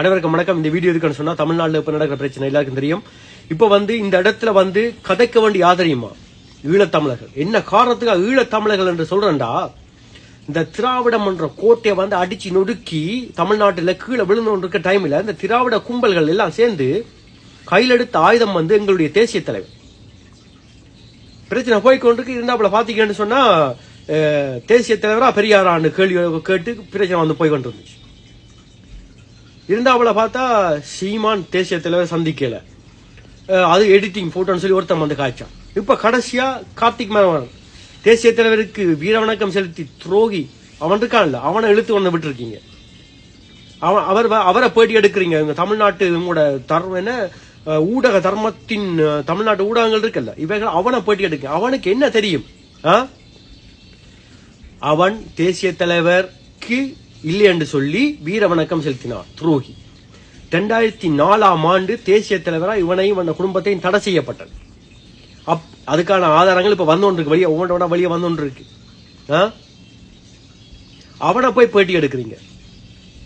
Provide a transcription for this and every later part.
அனைவருக்கும் வணக்கம். இந்த வீடியோ எதுக்குன்னு சொன்னா தமிழ்நாடு இப்ப நடக்கிற பிரச்சனை எல்லாருக்கும் தெரியும். இப்ப வந்து இந்த இடத்துல வந்து கதைக்க வேண்டிய ஆதரியுமா? ஈழத்தமிழர்கள். என்ன காரணத்துக்காக ஈழத்தமிழர்கள் என்று சொல்றேன்டா? இந்த திராவிடம் என்ற கோட்டையை வந்து அடிச்சு நொடுக்கி தமிழ்நாட்டுல கீழே விழுந்து இருக்க டைம்ல இந்த திராவிட கும்பல்கள் எல்லாம் சேர்ந்து கையில் எடுத்த ஆயுதம் வந்து எங்களுடைய தேசிய தலைவர். பிரச்சனை போய்கொண்டிருக்கு இருந்தாப்புல பாத்தீங்கன்னு சொன்னா தேசிய தலைவரா பெரியாரான்னு கேள்வி கேட்டு பிரச்சனை வந்து போய் கொண்டிருந்துச்சு. இருந்தாப்புல பார்த்தா சீமான் தேசிய தலைவர் சந்திக்கல. அது எடிட்டிங் போட்டோன்னு சொல்லி ஒருத்தன் வந்து காய்ச்சான். இப்போ கடைசியாக கார்த்திக் மேனவன் தேசிய தலைவருக்கு வீரவணக்கம் செலுத்தி துரோகி. அவன் இருக்கான்ல அவனை இழுத்து கொண்டு விட்டுருக்கீங்க. அவன் அவர் வ- அவரை பேட்டி எடுக்கிறீங்க. இவங்க தமிழ்நாட்டு உங்களோட தர்மம் என்ன? ஊடக தர்மத்தின் தமிழ்நாட்டு ஊடகங்கள் இருக்குல்ல. இவைகள் அவனை பேட்டி எடுக்க. அவனுக்கு என்ன தெரியும்? ஆ? அவன் தேசிய தலைவருக்கு இல்லை என்று சொல்லி வீர வணக்கம் செலுத்தினார் துரோகி. ரெண்டாயிரத்தி நாலாம் ஆண்டு தேசிய தலைவராக இவனையும் அந்த குடும்பத்தையும் தடை செய்யப்பட்டது. அப் அதுக்கான ஆதாரங்கள் இப்போ வந்து ஒன்று வெளியே ஒவ்வொன்றோட வெளியே வந்து ஒன்று ஆ? அவனை போய் பேட்டி எடுக்கிறீங்க.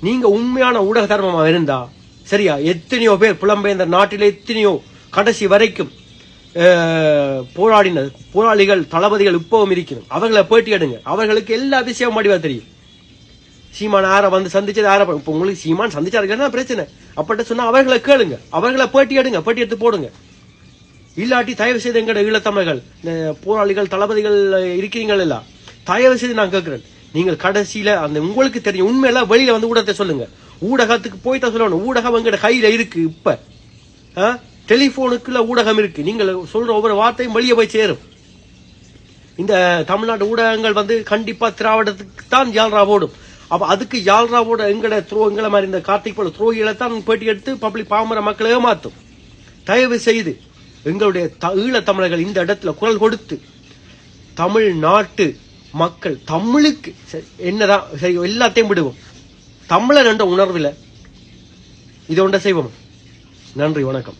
நீங்க உண்மையான ஊடக தர்மமா இருந்தா சரியா? எத்தனையோ பேர் புலம்பெயர்ந்த நாட்டில் எத்தனையோ கடைசி வரைக்கும் போராடின போராளிகள் தளபதிகள் இப்பவும் இருக்கணும் அவர்களை பேட்டி எடுங்க. அவர்களுக்கு எல்லா விஷயமும் முடிவா தெரியும் சீமான் ஆற வந்து சந்திச்சது ஆற இப்போ உங்களுக்கு சீமான் சந்திச்சாருன்னா பிரச்சனை. அப்பட்ட சொன்னா அவர்களை கேளுங்க. அவர்களை பேட்டி எடுங்க. பேட்டி எடுத்து போடுங்க. இல்லாட்டி தயவு செய்து எங்கட ஈழத்தமிழர்கள் இந்த போராளிகள் தளபதிகள் இருக்கிறீங்கள் எல்லாம் தயவு செய்து நான் கேட்கிறேன் நீங்கள் கடைசியில அந்த உங்களுக்கு தெரியும் உண்மையெல்லாம் வெளியில வந்து ஊடகத்தை சொல்லுங்க. ஊடகத்துக்கு போய் தான் சொல்லணும். ஊடகம் எங்கட கையில இருக்கு இப்ப. டெலிபோனுக்குள்ள ஊடகம் இருக்கு. நீங்கள் சொல்ற ஒவ்வொரு வார்த்தையும் வெளியே போய் சேரும். இந்த தமிழ்நாடு ஊடகங்கள் வந்து கண்டிப்பா திராவிடத்துக்கு தான் ஜால்ரா ஓடும். அப்ப அதுக்கு யாழ்ராவோட எங்கட த்ரோ எங்களை மாதிரி இந்த கார்த்திக் போல துரோகிகளை தான் பேட்டி எடுத்து பப்ளிக் பாமர மக்களை ஏமாத்தும். தயவு செய்து எங்களுடைய த- தமிழர்கள் இந்த இடத்துல குரல் கொடுத்து தமிழ்நாட்டு மக்கள் தமிழுக்கு என்னதான் சரி எல்லாத்தையும் விடுவோம். தமிழர் என்ற உணர்வில் இதை ஒன்றை செய்வோம். நன்றி வணக்கம்.